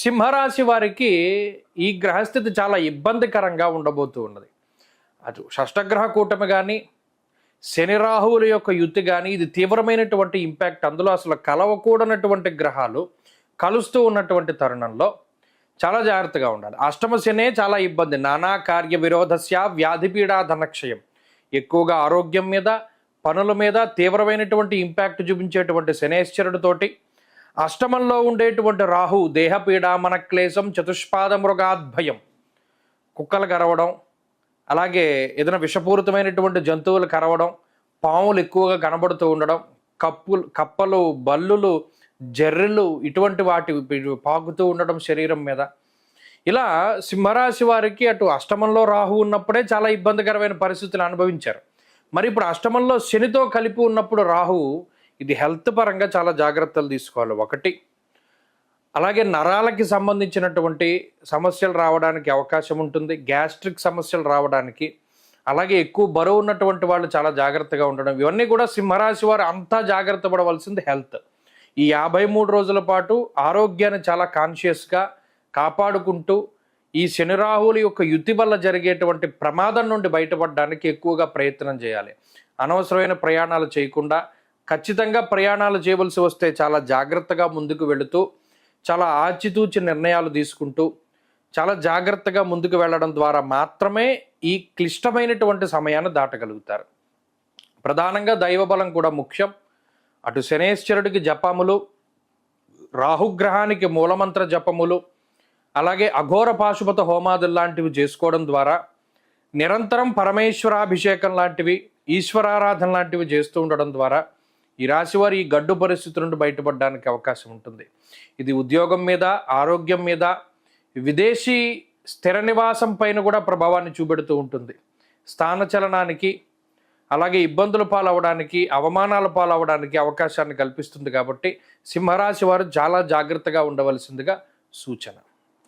సింహరాశి వారికి ఈ గ్రహస్థితి చాలా ఇబ్బందికరంగా ఉండబోతూ ఉన్నది. అటు షష్టగ్రహ కూటమి కానీ శని రాహువుల యొక్క యుద్ధి కానీ ఇది తీవ్రమైనటువంటి ఇంపాక్ట్. అందులో అసలు కలవకూడనటువంటి గ్రహాలు కలుస్తూ ఉన్నటువంటి తరుణంలో చాలా జాగ్రత్తగా ఉండాలి. అష్టమ శనే చాలా ఇబ్బంది. నానా కార్య విరోధస్య వ్యాధిపీడా ధనక్షయం. ఎక్కువగా ఆరోగ్యం మీద పనుల మీద తీవ్రమైనటువంటి ఇంపాక్ట్ చూపించేటువంటి శనేశ్వరుడితోటి అష్టమంలో ఉండేటువంటి రాహు దేహపీడ మన క్లేశం చతుష్పాద మృగాద్భయం కుక్కలు కరవడం అలాగే ఏదైనా విషపూరితమైనటువంటి జంతువులు కరవడం పాములు ఎక్కువగా కనబడుతూ ఉండడం కప్పులు కప్పలు బల్లులు జర్రెలు ఇటువంటి వాటి పాకుతూ ఉండడం శరీరం మీద. ఇలా సింహరాశి వారికి అటు అష్టమంలో రాహు ఉన్నప్పుడే చాలా ఇబ్బందికరమైన పరిస్థితులు అనుభవించారు. మరి ఇప్పుడు అష్టమంలో శనితో కలిపి ఉన్నప్పుడు రాహు ఇది హెల్త్ పరంగా చాలా జాగ్రత్తలు తీసుకోవాలి. ఒకటి అలాగే నరాలకి సంబంధించినటువంటి సమస్యలు రావడానికి అవకాశం ఉంటుంది. గ్యాస్ట్రిక్ సమస్యలు రావడానికి అలాగే ఎక్కువ బరువు ఉన్నటువంటి వాళ్ళు చాలా జాగ్రత్తగా ఉండడం. ఇవన్నీ కూడా సింహరాశి వారు అంతా జాగ్రత్త పడవలసింది హెల్త్. ఈ యాభై మూడు రోజుల పాటు ఆరోగ్యాన్ని చాలా కాన్షియస్గా కాపాడుకుంటూ ఈ శనిరాహువుల యొక్క యుతి వల్ల జరిగేటువంటి ప్రమాదం నుండి బయటపడడానికి ఎక్కువగా ప్రయత్నం చేయాలి. అనవసరమైన ప్రయాణాలు చేయకుండా ఖచ్చితంగా ప్రయాణాలు చేయవలసి వస్తే చాలా జాగ్రత్తగా ముందుకు వెళుతూ చాలా ఆచితూచి నిర్ణయాలు తీసుకుంటూ చాలా జాగ్రత్తగా ముందుకు వెళ్ళడం ద్వారా మాత్రమే ఈ క్లిష్టమైనటువంటి సమయాన్ని దాటగలుగుతారు. ప్రధానంగా దైవబలం కూడా ముఖ్యం. అటు శనేశ్వరుడికి జపములు రాహుగ్రహానికి మూలమంత్ర జపములు అలాగే అఘోర పాశుపత హోమాదులు లాంటివి చేసుకోవడం ద్వారా నిరంతరం పరమేశ్వరాభిషేకం లాంటివి ఈశ్వరారాధన లాంటివి చేస్తూ ఉండడం ద్వారా ఈ రాశివారి ఈ గడ్డు పరిస్థితి నుండి బయటపడడానికి అవకాశం ఉంటుంది. ఇది ఉద్యోగం మీద ఆరోగ్యం మీద విదేశీ స్థిర నివాసం పైన కూడా ప్రభావాన్ని చూపెడుతూ ఉంటుంది. స్థానచలనానికి అలాగే ఇబ్బందుల పాలవడానికి అవమానాల పాలవడానికి అవకాశాన్ని కల్పిస్తుంది కాబట్టి సింహరాశి వారు చాలా జాగ్రత్తగా ఉండవలసిందిగా సూచన.